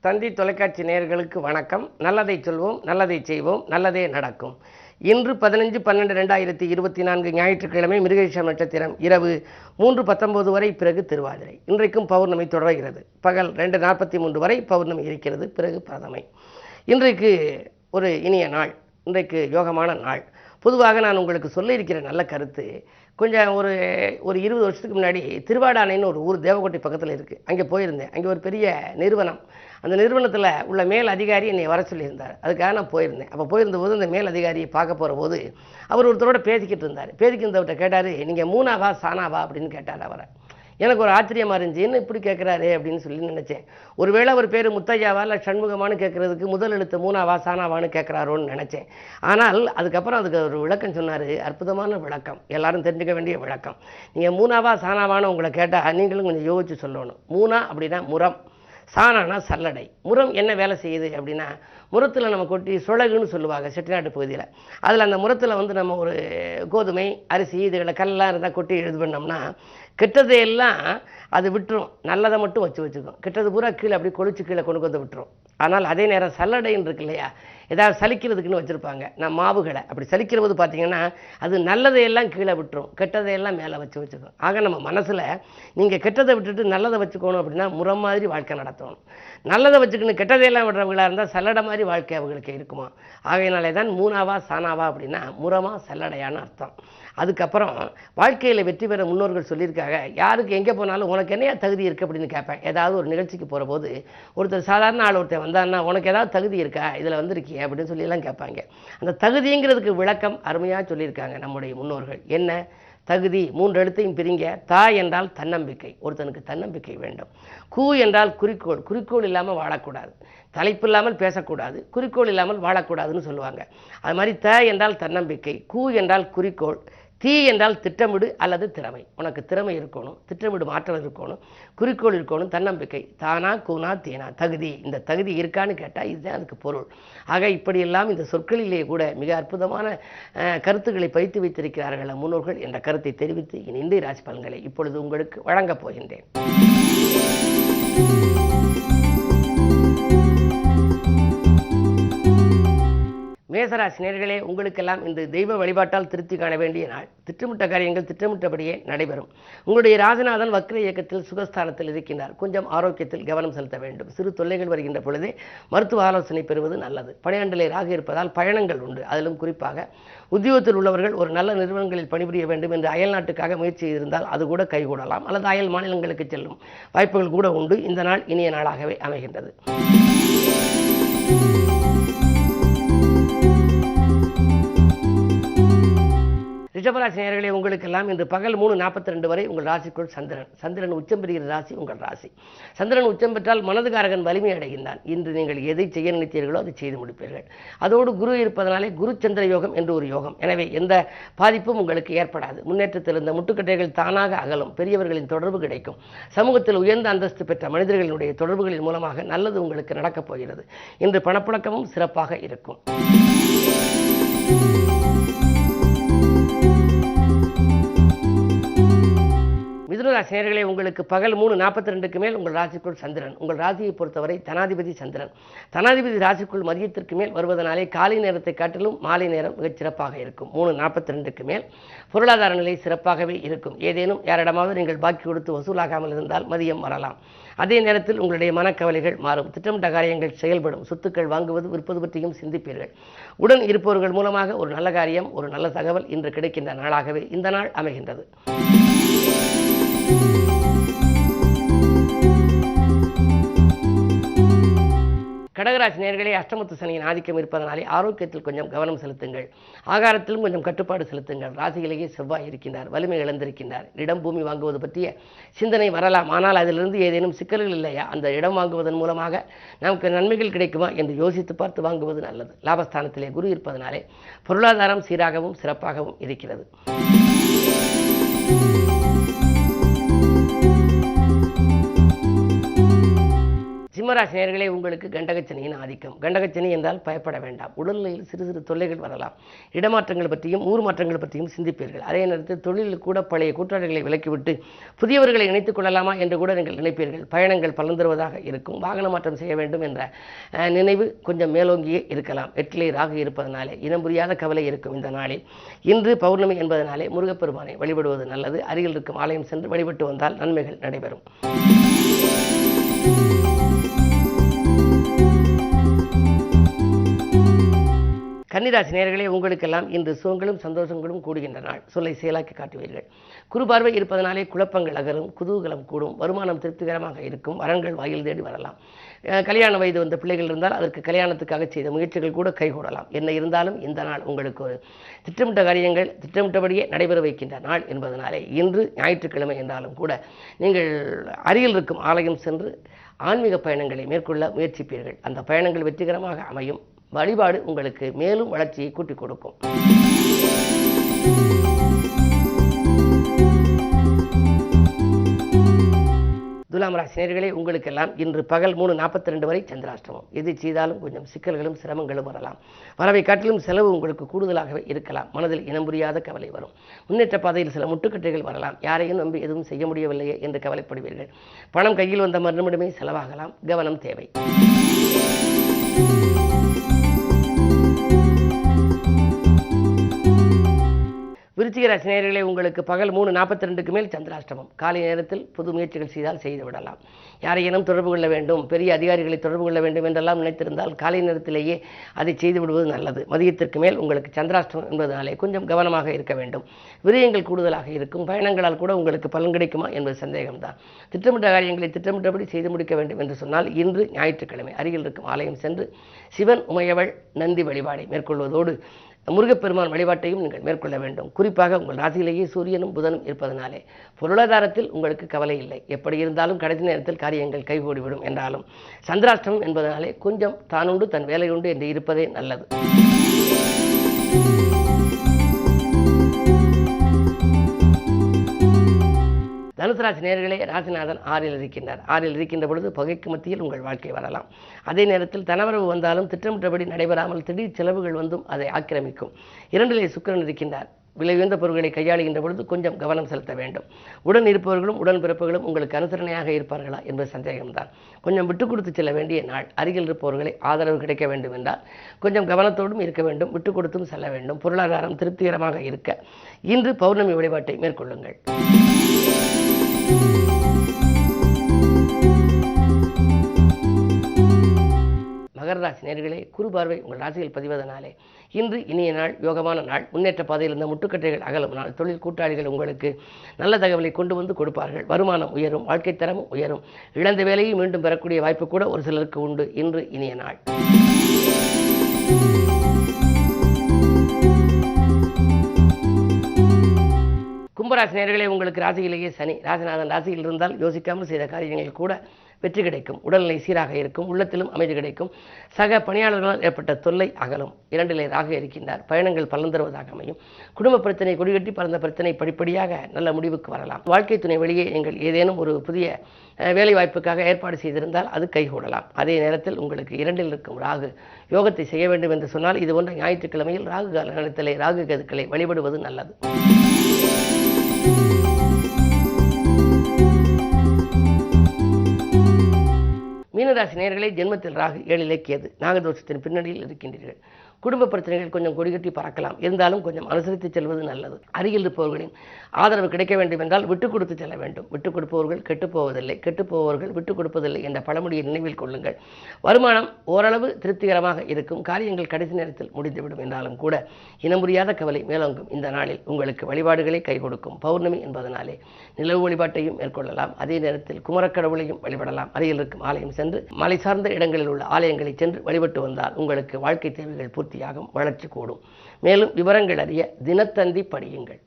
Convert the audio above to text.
தந்தி தொலைக்காட்சி நேயர்களுக்கு வணக்கம். நல்லதை சொல்வோம் நல்லதை செய்வோம் நல்லதே நடக்கும். இன்று பதினஞ்சு பன்னெண்டு ரெண்டாயிரத்தி இருபத்தி நான்கு ஞாயிற்றுக்கிழமை மிருகேஷம் நட்சத்திரம் இரவு மூன்று பத்தொன்பது வரை பிறகு திருவாதிரை. இன்றைக்கும் பௌர்ணமி தொடர்கிறது. பகல் ரெண்டு நாற்பத்தி மூன்று வரை பௌர்ணமி இருக்கிறது. பிறகு பிரதமை. இன்றைக்கு ஒரு இனிய நாள். இன்றைக்கு யோகமான நாள். பொதுவாக நான் உங்களுக்கு சொல்லியிருக்கிற நல்ல கருத்து கொஞ்சம் ஒரு ஒரு இருபது வருஷத்துக்கு முன்னாடி திருவாடானைன்னு ஒரு ஊர் தேவக்கோட்டை பக்கத்தில் இருக்குது அங்கே போயிருந்தேன். அங்கே ஒரு பெரிய நிறுவனம். அந்த நிறுவனத்தில் உள்ள மேல் அதிகாரி என்னை வர சொல்லியிருந்தார். அதுக்காக நான் போயிருந்தேன். அப்போ போயிருந்தபோது அந்த மேல் அதிகாரியை பார்க்க போகிற போது அவர் ஒருத்தரோட பேசிக்கிட்டு இருந்தார். பேசிக்கிட்டு இருந்தவர்கிட்ட கேட்டார் நீங்கள் மூணாவா சானாவா அப்படின்னு கேட்டார் அவரை. எனக்கு ஒரு ஆச்சரியமாக இருந்துச்சு. என்ன இப்படி கேட்குறாரு அப்படின்னு சொல்லி நினச்சேன். ஒருவேளை அவர் பேர் முத்தையாவா இல்லை சண்முகமானு கேட்குறதுக்கு முதல் எழுத்து மூணாவா சானாவான்னு கேட்குறாரோன்னு நினச்சேன். ஆனால் அதுக்கப்புறம் அதுக்கு ஒரு விளக்கம் சொன்னார். அற்புதமான விளக்கம். எல்லாரும் தெரிஞ்சுக்க வேண்டிய விளக்கம். நீங்கள் மூணாவா சானாவான்னு உங்களை கேட்டால் நீங்களும் கொஞ்சம் யோசிச்சு சொல்லணும். மூணா அப்படின்னா முரம். சாணானா சல்லடை. முரம் என்ன வேலை செய்யுது அப்படின்னா முரத்தில் நம்ம கொட்டி சுழகுன்னு சொல்லுவாங்க செட்டிநாட்டு பகுதியில். அதில் அந்த முரத்தில் வந்து நம்ம ஒரு கோதுமை அரிசி இதுகளை கல்லாம் இருந்தால் கொட்டி இது பண்ணோம்னா கெட்டதை எல்லாம் அது விட்டுரும். நல்லதை மட்டும் வச்சு வச்சுக்கும். கெட்டது பூரா கீழே அப்படி கொளிச்சு கீழே கொண்டு வந்து விட்டுரும். ஆனால் அதே நேரம் சல்லடைன்னு இருக்கு இல்லையா? ஏதாவது சலிக்கிறதுக்குன்னு வச்சுருப்பாங்க. நான் மாவுகளை அப்படி சலிக்கிறது பார்த்தீங்கன்னா அது நல்லதையெல்லாம் கீழே விட்டுரும். கெட்டதையெல்லாம் மேலே வச்சு வச்சுக்கும். ஆக நம்ம மனசில் நீங்கள் கெட்டதை விட்டுட்டு நல்லதை வச்சுக்கணும் அப்படின்னா முறை மாதிரி வாழ்க்கை நடத்தணும். நல்லதை வச்சுக்கணும் கெட்டதையெல்லாம் விடுறவங்களாக இருந்தால் செல்லடை மாதிரி வாழ்க்கை அவங்களுக்கு இருக்குமா? ஆகையினாலே தான் மூணாவா சானாவா அப்படின்னா முறமா செல்லடையான்னு அர்த்தம். அதுக்கப்புறம் வாழ்க்கையில் வெற்றி பெற முன்னோர்கள் சொல்லியிருக்காங்க யாருக்கு எங்கே போனாலும் உனக்கு என்னையா தகுதி இருக்குது அப்படின்னு கேட்பேன். ஏதாவது ஒரு நிகழ்ச்சிக்கு போகிற போது ஒருத்தர் சாதாரண ஆள் ஒருத்தர் வந்தான்னா உனக்கு ஏதாவது தகுதி இருக்கா? இதில் வந்திருக்கிய அப்படின்னு சொல்லியெல்லாம் கேட்பாங்க. அந்த தகுதிங்கிறதுக்கு விளக்கம் அருமையாக சொல்லியிருக்காங்க நம்முடைய முன்னோர்கள். என்ன? தகுதி மூன்று எழுத்தையும் பிரிங்க. தா என்றால் தன்னம்பிக்கை. ஒருத்தனுக்கு தன்னம்பிக்கை வேண்டும். கூ என்றால் குறிக்கோள். குறிக்கோள் இல்லாமல் வாழக்கூடாது. தலைப்பு இல்லாமல் பேசக்கூடாது. குறிக்கோள் இல்லாமல் வாழக்கூடாதுன்னு சொல்லுவாங்க. அது மாதிரி த என்றால் தன்னம்பிக்கை. கூ என்றால் குறிக்கோள். தீ என்றால் திட்டமிடு அல்லது திறமை. உனக்கு திறமை இருக்கணும் திட்டமிடு மாற்றம் இருக்கணும் குறிக்கோள் இருக்கணும் தன்னம்பிக்கை. தானா கூனா தீனா தகுதி. இந்த தகுதி இருக்கான்னு கேட்டால் இதுதான் அதுக்கு பொருள். ஆக இப்படியெல்லாம் இந்த சொற்களிலே கூட மிக அற்புதமான கருத்துக்களை பயித்து வைத்திருக்கிறார்கள் முன்னோர்கள் என்ற கருத்தை தெரிவித்து என் இந்திய ராசி பலன்களை இப்பொழுது உங்களுக்கு வழங்கப் போகின்றேன். மேசராசி நேர்களே உங்களுக்கெல்லாம் இந்த தெய்வ வழிபாட்டால் திருப்தி காண வேண்டிய நாள். திட்டமிட்ட காரியங்கள் திட்டமிட்டபடியே நடைபெறும். உங்களுடைய ராஜநாதன் வக்ர இயக்கத்தில் சுகஸ்தானத்தில் இருக்கின்றார். கொஞ்சம் ஆரோக்கியத்தில் கவனம் செலுத்த வேண்டும். சிறு தொல்லைகள் வருகின்ற பொழுதே மருத்துவ ஆலோசனை பெறுவது நல்லது. பனிரெண்டிலே ராக இருப்பதால் பயணங்கள் உண்டு. அதிலும் குறிப்பாக உத்தியோகத்தில் உள்ளவர்கள் ஒரு நல்ல நிறுவனங்களில் பணிபுரிய வேண்டும் என்று அயல் நாட்டுக்காக முயற்சி இருந்தால் அது கூட கைகூடலாம். அல்லது அயல் மாநிலங்களுக்கு செல்லும் வாய்ப்புகள் கூட உண்டு. இந்த நாள் இனிய நாளாகவே அமைகின்றது. ரிஷபராசி நேயர்களே உங்களுக்கெல்லாம் இன்று பகல் மூணு நாற்பத்தி ரெண்டு வரை உங்கள் ராசிக்குள் சந்திரன். சந்திரன் உச்சம் பெறுகிற ராசி உங்கள் ராசி. சந்திரன் உச்சம் பெற்றால் மனதுகாரகன் வலிமை அடைகின்றான். இன்று நீங்கள் எதை செய்ய நினைத்தீர்களோ அதை செய்து முடிப்பீர்கள். அதோடு குரு இருப்பதனாலே குரு சந்திர யோகம் என்று ஒரு யோகம். எனவே எந்த பாதிப்பும் உங்களுக்கு ஏற்படாது. முன்னேற்றத்தில் இருந்த முட்டுக்கட்டைகள் தானாக அகலும். பெரியவர்களின் தொடர்பு கிடைக்கும். சமூகத்தில் உயர்ந்த அந்தஸ்து பெற்ற மனிதர்களினுடைய தொடர்புகளின் மூலமாக நல்லது உங்களுக்கு நடக்கப் போகிறது. இன்று பணப்புழக்கமும் சிறப்பாக இருக்கும். மிதுனராசி நேயர்களே உங்களுக்கு பகல் மூணு நாற்பத்தி ரெண்டுக்கு மேல் உங்கள் ராசிக்குள் சந்திரன். உங்கள் ராசியை பொறுத்தவரை தனாதிபதி சந்திரன். தனாதிபதி ராசிக்குள் மதியத்திற்கு மேல் வருவதனாலே காலை நேரத்தை காட்டிலும் மாலை நேரம் மிகச் சிறப்பாக இருக்கும். மூணு நாற்பத்தி ரெண்டுக்கு மேல் பொருளாதார நிலை சிறப்பாகவே இருக்கும். ஏதேனும் யாரிடமாவது நீங்கள் பாக்கி கொடுத்து வசூலாகாமல் இருந்தால் மதியம் வரலாம். அதே நேரத்தில் உங்களுடைய மனக்கவலைகள் மாறும். திட்டமிட்ட காரியங்கள் செயல்படும். சொத்துக்கள் வாங்குவது விற்பது பற்றியும் சிந்திப்பீர்கள். உடன் இருப்பவர்கள் மூலமாக ஒரு நல்ல காரியம் ஒரு நல்ல தகவல் இன்று கிடைக்கின்ற நாளாகவே இந்த நாள் அமைகின்றது. கடகராசி நேர்களே அஷ்டமத்து சனியின் ஆதிக்கம் இருப்பதனாலே ஆரோக்கியத்தில் கொஞ்சம் கவனம் செலுத்துங்கள். ஆகாரத்திலும் கொஞ்சம் கட்டுப்பாடு செலுத்துங்கள். ராசியிலேயே செவ்வாய் இருக்கின்றார் வலிமை இழந்திருக்கின்றார். இடம் பூமி வாங்குவது பற்றிய சிந்தனை வரலாம். ஆனால் அதிலிருந்து ஏதேனும் சிக்கல்கள் இல்லையா? அந்த இடம் வாங்குவதன் மூலமாக நமக்கு நன்மைகள் கிடைக்குமா என்று யோசித்து பார்த்து வாங்குவது நல்லது. லாபஸ்தானத்திலே குரு இருப்பதனாலே பொருளாதாரம் சீராகவும் சிறப்பாகவும் இருக்கிறது. கும்பராசி நேர்களே உங்களுக்கு கண்டகச்சனியின் ஆதிக்கம். கண்டகச்சனி என்றால் பயப்பட வேண்டாம். உடல்நிலையில் சிறு சிறு தொல்லைகள் வரலாம். இடமாற்றங்கள் பற்றியும் ஊர் மாற்றங்கள் பற்றியும் சிந்திப்பீர்கள். அதே நேரத்தில் தொழிலில் கூட பழைய கூட்டாளிகளை விலக்கிவிட்டு புதியவர்களை இணைத்துக் கொள்ளலாமா என்று கூட நீங்கள் நினைப்பீர்கள். பயணங்கள் பலன் தருவதாக இருக்கும். வாகன மாற்றம் செய்ய வேண்டும் என்ற நினைவு கொஞ்சம் மேலோங்கியே இருக்கலாம். எட்டிலே ராகு இருப்பதனாலே இனம் புரியாத கவலை இருக்கும் இந்த நாளில். இன்று பௌர்ணமி என்பதனாலே முருகப்பெருமானை வழிபடுவது நல்லது. அருகில் இருக்கும் ஆலயம் சென்று வழிபட்டு வந்தால் நன்மைகள் நடைபெறும். கன்னிராசி நேர்களே உங்களுக்கெல்லாம் இன்று சுகங்களும் சந்தோஷங்களும் கூடுகின்ற நாள். சொல்லை செயலாக்கி காட்டுவீர்கள். குறுபார்வை இருப்பதனாலே குழப்பங்கள் அகரும் குதூகலம் கூடும் வருமானம் திருப்திகரமாக இருக்கும் வரன்கள் வாயில் தேடி வரலாம். கல்யாண வயது வந்த பிள்ளைகள் இருந்தால் அதற்கு கல்யாணத்துக்காக செய்த முயற்சிகள் கூட கைகூடலாம் என்ன இருந்தாலும் இந்த நாள் உங்களுக்கு ஒரு திட்டமிட்ட காரியங்கள் திட்டமிட்டபடியே நடைபெற வைக்கின்ற நாள் என்பதனாலே இன்று ஞாயிற்றுக்கிழமை என்றாலும் கூட நீங்கள் அருகில் இருக்கும் ஆலயம் சென்று ஆன்மீக பயணங்களை மேற்கொள்ள முயற்சிப்பீர்கள். அந்த பயணங்கள் வெற்றிகரமாக அமையும். வழிபாடு உங்களுக்கு மேலும் வளர்ச்சியை கூட்டிக் கொடுக்கும். துலாம் ராசினியர்களே உங்களுக்கெல்லாம் இன்று பகல் மூணு நாற்பத்தி ரெண்டு வரை சந்திராஷ்டமம். எது செய்தாலும் கொஞ்சம் சிக்கல்களும் சிரமங்களும் வரலாம். வரவை காட்டிலும் செலவு உங்களுக்கு கூடுதலாகவே இருக்கலாம். மனதில் இனம் புரியாத கவலை வரும். முன்னேற்ற பாதையில் சில முட்டுக்கட்டைகள் வரலாம். யாரையும் நம்பி எதுவும் செய்ய முடியவில்லையே என்று கவலைப்படுவீர்கள். பணம் கையில் வந்த மறுநிமிடமே செலவாகலாம். கவனம் தேவை. விருச்சிக ராசி உங்களுக்கு பகல் மூணு நாற்பத்தி ரெண்டுக்கு மேல் சந்திராஷ்டமம். காலை நேரத்தில் புது முயற்சிகள் செய்தால் செய்து விடலாம். யாரையேனும் தொடர்பு கொள்ள வேண்டும் பெரிய அதிகாரிகளை தொடர்பு கொள்ள வேண்டும் என்றெல்லாம் நினைத்திருந்தால் காலை நேரத்திலேயே அதை செய்து விடுவது நல்லது. மதியத்திற்கு மேல் உங்களுக்கு சந்திராஷ்டமம் என்பதனாலே கொஞ்சம் கவனமாக இருக்க வேண்டும். விரயங்கள் கூடுதலாக இருக்கும். பயணங்களால் கூட உங்களுக்கு பலன் கிடைக்குமா என்பது சந்தேகம்தான். திட்டமிட்ட காரியங்களை திட்டமிட்டபடி செய்து முடிக்க வேண்டும் என்று சொன்னால் இன்று ஞாயிற்றுக்கிழமை அருகில் இருக்கும் ஆலயம் சென்று சிவன் உமையவள் நந்தி வழிபாடை மேற்கொள்வதோடு முருகப்பெருமான் வழிபாட்டையும் நீங்கள் மேற்கொள்ள வேண்டும். குறிப்பாக உங்கள் ராசியிலேயே சூரியனும் புதனும் இருப்பதனாலே. பொருளாதாரத்தில் உங்களுக்கு கவலை இல்லை. எப்படி இருந்தாலும் கடைசி நேரத்தில் காரியங்கள் கைகூடிவிடும் என்றாலும். சந்திராஷ்டமம் என்பதனாலே கொஞ்சம் தானுண்டு தன் வேலையுண்டு என்று இருப்பதே நல்லது. தனுசு ராசி நேர்களே ராசிநாதன் ஆறில் இருக்கின்றார். ஆறில் இருக்கின்ற பொழுது பகைக்கு மத்தியில் உங்கள் வாழ்க்கை வரலாம். அதே நேரத்தில் தனவரவு வந்தாலும் திட்டமிட்டபடி நடைபெறாமல் திடீர் செலவுகள் வந்தும் அதை ஆக்கிரமிக்கும். இரண்டிலே சுக்கிரன் இருக்கின்றார். விலை உயர்ந்த பொருட்களை கையாளுகின்ற பொழுது கொஞ்சம் கவனம் செலுத்த வேண்டும். உடன் இருப்பவர்களும் உடன் பிறப்புகளும் உங்களுக்கு அனுசரணையாக இருப்பார்களா என்பது சந்தேகம்தான். கொஞ்சம் விட்டு கொடுத்து செல்ல வேண்டிய நாள். அருகில் இருப்பவர்களை ஆதரவு கிடைக்க வேண்டும் என்றால் கொஞ்சம் கவனத்தோடும் இருக்க வேண்டும். விட்டு கொடுத்தும் செல்ல வேண்டும். பொருளாதாரம் திருப்திகரமாக இருக்க. இன்று பௌர்ணமி வழிபாட்டை மேற்கொள்ளுங்கள். மகர ராசி நேர்களே குரு பார்வை உங்கள் ராசியில் பதிவதனாலே இன்று இனிய நாள் யோகமான நாள் முன்னேற்ற பாதையில் இருந்த முட்டுக்கட்டைகள் அகலும் நாள் தொழில் கூட்டாளிகள் உங்களுக்கு நல்ல தகவலை கொண்டு வந்து கொடுப்பார்கள். வருமானம் உயரும் வாழ்க்கை தரமும் உயரும். இழந்த வேலையை மீண்டும் பெறக்கூடிய வாய்ப்பு கூட ஒரு சிலருக்கு உண்டு. இன்று இனிய நாள். கும்பராசி நேர்களே உங்களுக்கு ராசியிலேயே சனி. ராசிநாதன் ராசியில் இருந்தால் யோசிக்காமல் செய்த காரியங்கள் கூட வெற்றி கிடைக்கும். உடல்நிலை சீராக இருக்கும். உள்ளத்திலும் அமைதி கிடைக்கும். சக பணியாளர்களால் ஏற்பட்ட தொல்லை அகலும். இரண்டிலே ராக இருக்கின்றார். பயணங்கள் பலன் தருவதாக அமையும். குடும்ப பிரச்சனை கொடிகட்டி பறந்த பிரச்சனை படிப்படியாக நல்ல முடிவுக்கு வரலாம். வாழ்க்கை துணை வெளியே நீங்கள் ஏதேனும் ஒரு புதிய வேலை வாய்ப்புக்காக ஏற்பாடு செய்திருந்தால் அது கைகூடலாம். அதே நேரத்தில் உங்களுக்கு இரண்டில் இருக்கும் ராகு யோகத்தை செய்ய வேண்டும் என்று சொன்னால் இது போன்ற ஞாயிற்றுக்கிழமையில் ராகு கால நேரத்திலே ராகு கதுக்களை வழிபடுவது நல்லது. மீனராசி நேயர்களே ஜென்மத்தில் ராகு ஏழிலே கேது நாகதோஷத்தின் பின்னணியில் இருக்கின்றீர்கள். குடும்ப பிரச்சனைகள் கொஞ்சம் கொடிகட்டி பறக்கலாம். இருந்தாலும் கொஞ்சம் அனுசரித்து செல்வது நல்லது. அருகில் இருப்பவர்களின் ஆதரவு கிடைக்க வேண்டும் என்றால் விட்டுக் கொடுத்து செல்ல வேண்டும். விட்டுக் கொடுப்பவர்கள் கெட்டுப்போவதில்லை கெட்டுப்போவர்கள் விட்டுக் கொடுப்பதில்லை என்ற பழமொழியை நினைவில் கொள்ளுங்கள். வருமானம் ஓரளவு திருப்திகரமாக இருக்கும். காரியங்கள் கடைசி நேரத்தில் முடிந்துவிடும் என்றாலும் கூட இனம் முடியாத கவலை மேலோங்கும். இந்த நாளில் உங்களுக்கு வழிபாடுகளை கை கொடுக்கும். பௌர்ணமி என்பதனாலே நிலவு வழிபாட்டையும் மேற்கொள்ளலாம். அதே நேரத்தில் குமரக்கடவுளையும் வழிபடலாம். அருகில் இருக்கும் ஆலயம் சென்று மலை சார்ந்த இடங்களில் உள்ள ஆலயங்களை சென்று வழிபட்டு வந்தால் உங்களுக்கு வாழ்க்கை தேவைகள் தியாகம் வளர்ச்சி கூடும். மேலும் விவரங்கள் அறிய தினத்தந்தி படியுங்கள்.